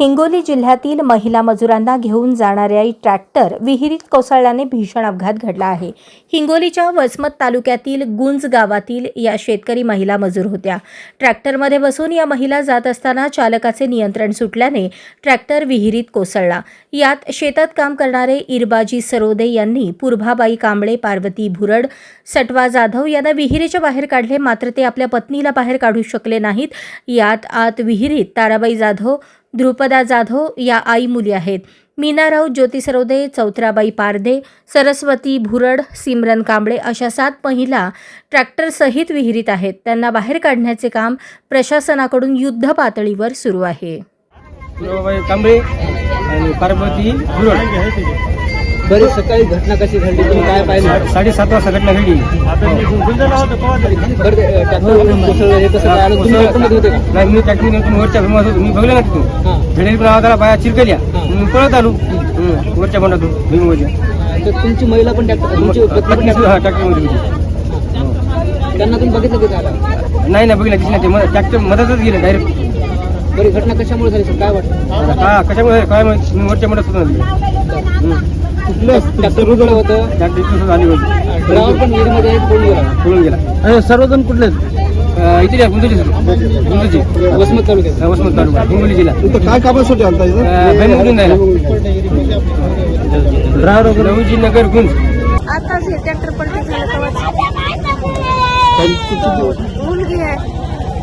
हिंगोली जिल्ह्यातील महिला मजुरांना घेऊन जाणाऱ्या ट्रॅक्टर विहिरीत कोसळल्याने भीषण अपघात घडला आहे. हिंगोलीच्या वसमत तालुक्यातील गुंज गावातील या शेतकरी महिला मजूर होत्या. ट्रॅक्टरमध्ये बसून या महिला जात असताना चालकाचे नियंत्रण सुटल्याने ट्रॅक्टर विहिरीत कोसळला. यात शेतात काम करणारे इरबाजी सरोदे यांनी पूर्भाबाई कांबळे पार्वती भुरड सटवा जाधव यांना विहिरीच्या बाहेर काढले. मात्र ते आपल्या पत्नीला बाहेर काढू शकले नाहीत. यात आत विहिरीत ताराबाई जाधव ध्रुपदा जाधव या आई मुली आहेत. मीना राऊत ज्योती सरोदे चौथराबाई पारदे सरस्वती भुरड सिमरन कांबळे अशा सात महिला ट्रॅक्टरसहित विहिरीत आहेत. त्यांना बाहेर काढण्याचे काम प्रशासनाकडून युद्ध पातळीवर सुरू आहे. कांबळे आणि पार्वती बरी सकाळी घटना कशी घडली? तुम्ही काय पाहिलं? साडेसात वाजता घटना घडली. बरं ते, ट्रॅक्टरवरून कोसळलं हे कसं काय आलं? तुम्ही ट्रॅक्टरमध्ये होते? का नाही मी टॅक्सी नेऊन वरच्या भीमात होतो. मी बघलं ना तिथून. हां. झेडेल आवाजाला बाया चिरकल्या. मी पळत आलो. हं, वरच्या बंडातून भीमवरच्या तर तुमची महिला पण ट्रॅक्टर तुमची पत्नी पण पत्नी हा ट्रॅक्टरमध्ये होती. ट्रॅक्टर त्यांना तुम्ही बघितलं की काय नाही नाही बघितलं दिसलं नाही. ते ट्रॅक्टर मदतच गेलं डायरेक्ट बरी घटना कशामुळे झाली सर? काय वाटतं हा कशामुळे काय माहीत? मी वरच्या बंडात होतो रुजलं होतं. ड्रायव्हर पण पळून गेला. पळून गेला. सर्वजण कुठले इथे गुंतूची गुंतूची वसमत तालुक्यात. वसमत तालुका हिंगोली जिल्हा. काय कामासाठी आणता ड्रायव्हर वगैरे रघुजी नगर गुंज आताच हे ट्रॅक्टर पलटी झालं तेव्हाच काही किती मुलगी आहे.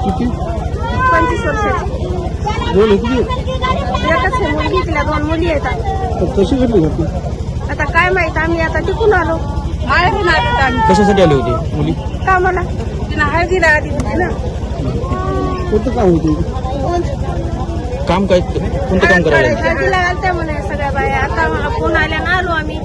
किती? पंचवीस वर्षाची दोन एकच मुलगी तिला दोन मुली आहेत. कशी घडली माहीत आम्ही आता तिकून आलो. बाहेरून आलो कशासाठी आले होते मुली? कामाला. तिनं हळदीला आली होती ना. कोणतं काम होते काम काय? कोणतं काम करायला सगळ्या बाया. आता मला फोन आल्या ना आलो आम्ही.